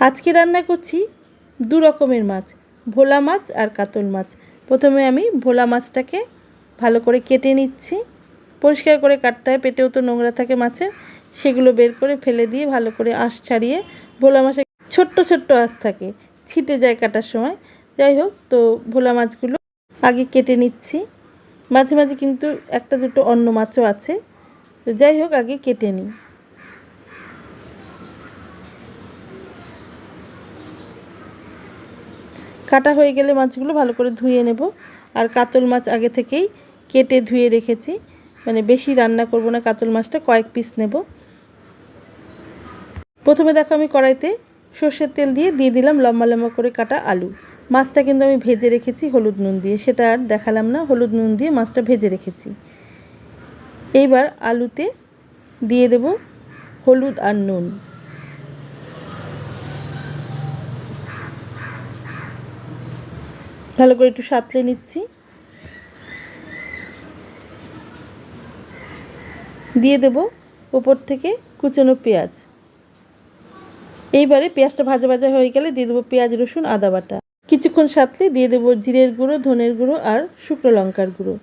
আজকে রান্না করছি দু রকমের মাছ, ভোলা মাছ আর কাতল মাছ। প্রথমে আমি ভোলা মাছটাকে ভালো করে কেটে নিচ্ছি। পরিষ্কার করে কাটতে হয়, পেটেও তো নোংরা থাকে মাছের। সেগুলো বের করে ফেলে দিয়ে ভালো করে আঁশ ছাড়িয়ে ভোলা মাছে ছোট্ট ছোট্ট আঁশ থাকে, ছিটে যায় কাটার সময়। যাই হোক, তো ভোলা মাছগুলো আগে কেটে নিচ্ছি। মাঝে মাঝে কিন্তু একটা দুটো অন্য মাছও আছে। তো যাই হোক, আগে কেটে নিই। কাটা হয়ে গেলে মাছগুলো ভালো করে ধুয়ে নেব। আর কাতল মাছ আগে থেকেই কেটে ধুয়ে রেখেছি। মানে বেশি রান্না করব না, কাতল মাছটা কয়েক পিস নেব। প্রথমে দেখো আমি কড়াইতে সর্ষের তেল দিয়ে দিয়ে দিলাম লম্বা লম্বা করে কাটা আলু। মাছটা কিন্তু আমি ভেজে রেখেছি হলুদ নুন দিয়ে। সেটা আর দেখালাম না, হলুদ নুন দিয়ে মাছটা ভেজে রেখেছি। এইবার আলুতে দিয়ে দেব হলুদ আর নুন। ভালো করে একটু সাঁতলে নিচ্ছি। দিয়ে দেব উপর থেকে কুচনো পেঁয়াজ। এইবারে পেঁয়াজটা ভাজা ভাজা হয়ে গেলে দিয়ে দেবো পেঁয়াজ, রসুন, আদা বাটা। কিছুক্ষণ সাঁতলে দিয়ে দেবো জিরের গুঁড়ো, ধনের গুঁড়ো আর শুকনো লঙ্কার গুঁড়ো।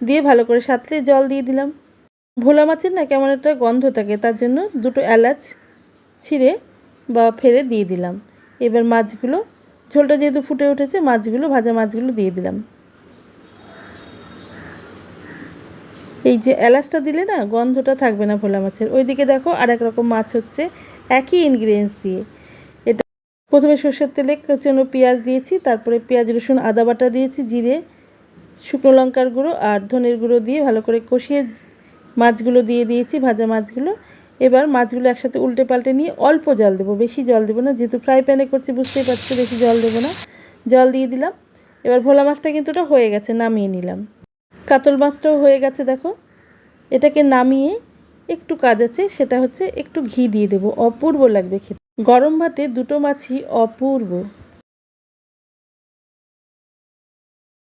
দিয়ে ভালো করে সাঁতলে জল দিয়ে দিলাম। ভোলা মাছের না কেমন একটা গন্ধ থাকে, তার জন্য দুটো এলাচ ছিঁড়ে বা ফেলে দিয়ে দিলাম। এবার মাছগুলো ঝোলটা যেহেতু ফুটে উঠেছে, মাছগুলো, ভাজা মাছগুলো দিয়ে দিলাম। এই যে এলাচটা দিলে না গন্ধটা থাকবে না ভোলা মাছের। ওইদিকে দেখো আর এক রকম মাছ হচ্ছে, একই ইনগ্রিডিয়েন্টস দিয়ে। এটা প্রথমে সর্ষের তেলে কুচানো পেঁয়াজ দিয়েছি, তারপরে পেঁয়াজ, রসুন, আদা বাটা দিয়েছি, জিরে, শুকনো লঙ্কার গুঁড়ো আর ধনের গুঁড়ো দিয়ে ভালো করে কষিয়ে মাছগুলো দিয়ে দিয়েছি, ভাজা মাছগুলো। এবার মাছগুলো একসাথে উল্টে পাল্টে নিয়ে অল্প জল দেবো, বেশি জল দেবো না, যেহেতু ফ্রাই প্যানে করছি বুঝতেই পারছ, বেশি জল দেবো না। জল দিয়ে দিলাম। এবার ভোলা মাছটা কিন্তু ওটা হয়ে গেছে, নামিয়ে নিলাম। কাতল মাছটাও হয়ে গেছে, দেখো। এটাকে নামিয়ে একটু কাজ আছে, সেটা হচ্ছে একটু ঘি দিয়ে দেবো, অপূর্ব লাগবে খেতে। গরম ভাতে দুটো মাছই অপূর্ব।